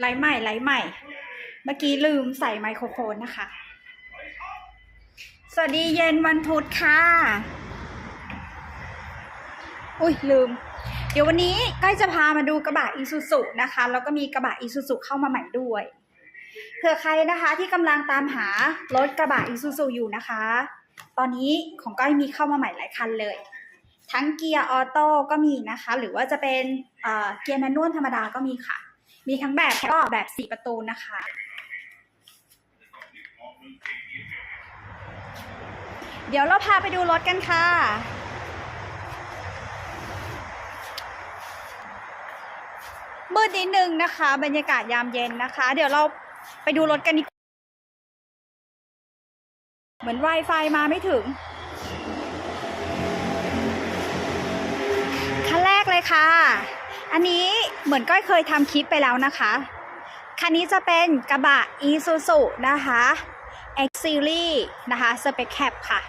ไลฟ์ใหม่ไลฟ์ใหม่ เมื่อกี้ลืมใส่ไมโครโฟนนะคะ สวัสดีเย็นวันพุธค่ะ อุ้ยลืม เดี๋ยววันนี้ใกล้จะพามาดูกระบะอีซูซุนะคะ แล้วก็มีกระบะอีซูซุเข้ามาใหม่ด้วย เผื่อใครนะคะที่กำลังตามหารถกระบะอีซูซุอยู่นะคะ ตอนนี้ของก้อยมีเข้ามาใหม่หลายคันเลยทั้งเกียร์ออโต้ก็มีนะคะ หรือว่าจะเป็นเเกียร์แมนนวลธรรมดาก็มีค่ะ มีทั้งแบบก็แบบสี่ประตูนะคะ เดี๋ยวเราพาไปดูรถกันค่ะมืดนิดนึงนะคะ บรรยากาศยามเย็นนะคะ เดี๋ยวเราไปดูรถกันดีกเหมือน Wi-Fi มาไม่ถึงคันแรกเลยค่ะ อันนี้เหมือนก้อยเคยทำคลิปไปแล้วนะคะ คันนี้จะเป็นกระบะ Isuzu นะคะ X Series นะคะ Spec Cab ค่ะ